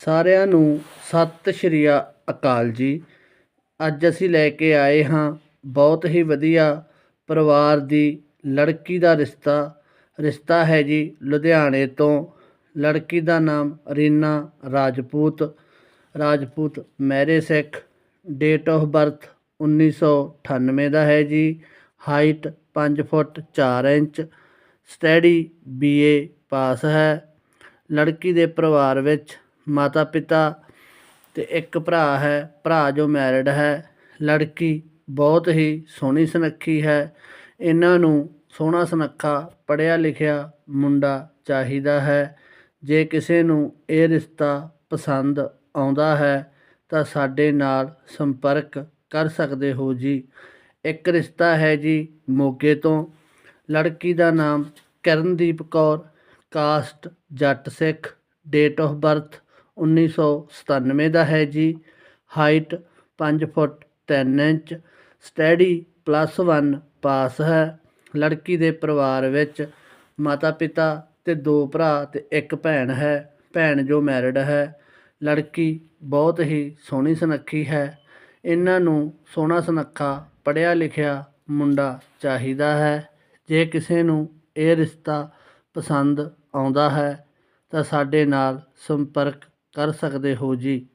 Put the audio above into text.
ਸਾਰਿਆਂ ਨੂੰ ਸਤਿ ਸ਼੍ਰੀ ਅਕਾਲ ਜੀ। ਅੱਜ ਅਸੀਂ ਲੈ ਕੇ ਆਏ ਹਾਂ ਬਹੁਤ ਹੀ ਵਧੀਆ ਪਰਿਵਾਰ ਦੀ ਲੜਕੀ ਦਾ ਰਿਸ਼ਤਾ। ਰਿਸ਼ਤਾ ਹੈ ਜੀ ਲੁਧਿਆਣੇ ਤੋਂ। ਲੜਕੀ ਦਾ ਨਾਮ Reena Rajput. Rajput Mair Sikh. Date of birth 1998 ਦਾ ਹੈ ਜੀ। Height 5 foot 4 inch. Study BA pass ਹੈ। ਲੜਕੀ ਦੇ ਪਰਿਵਾਰ ਵਿੱਚ ਮਾਤਾ ਪਿਤਾ ਅਤੇ ਇੱਕ ਭਰਾ ਹੈ, ਭਰਾ ਜੋ ਮੈਰਿਡ ਹੈ, ਲੜਕੀ ਬਹੁਤ ਹੀ ਸੋਹਣੀ ਸੁਨੱਖੀ ਹੈ। ਇਹਨਾਂ ਨੂੰ ਸੋਹਣਾ ਸੁਨੱਖਾ ਪੜ੍ਹਿਆ ਲਿਖਿਆ ਮੁੰਡਾ ਚਾਹੀਦਾ ਹੈ। ਜੇ ਕਿਸੇ ਨੂੰ ਇਹ ਰਿਸ਼ਤਾ ਪਸੰਦ ਆਉਂਦਾ ਹੈ, ਤਾਂ ਸਾਡੇ ਨਾਲ ਸੰਪਰਕ ਕਰ ਸਕਦੇ ਹੋ ਜੀ। ਇੱਕ ਰਿਸ਼ਤਾ ਹੈ ਜੀ ਮੋਗੇ ਤੋਂ। ਲੜਕੀ ਦਾ ਨਾਮ Karandeep Kaur caste Jatt Sikh date of birth 1997 ਦਾ ਹੈ ਜੀ। Height 5 foot 3 inch, study plus 1 pass ਹੈ। ਲੜਕੀ ਦੇ ਪਰਿਵਾਰ ਵਿੱਚ ਮਾਤਾ ਪਿਤਾ ਤੇ ਦੋ ਭਰਾ ਤੇ ਇੱਕ ਭੈਣ ਹੈ। ਭੈਣ ਜੋ ਮੈਰਿਡ ਹੈ। ਲੜਕੀ ਬਹੁਤ ਹੀ ਸੋਹਣੀ ਸੁਨੱਖੀ ਹੈ। ਇਹਨਾਂ ਨੂੰ ਸੋਹਣਾ ਸੁਨੱਖਾ ਪੜ੍ਹਿਆ ਲਿਖਿਆ ਮੁੰਡਾ ਚਾਹੀਦਾ ਹੈ। ਜੇ ਕਿਸੇ ਨੂੰ ਇਹ ਰਿਸ਼ਤਾ ਪਸੰਦ ਆਉਂਦਾ ਹੈ ਤਾਂ ਸਾਡੇ ਨਾਲ ਸੰਪਰਕ ਕਰ ਸਕਦੇ ਹੋ ਜੀ।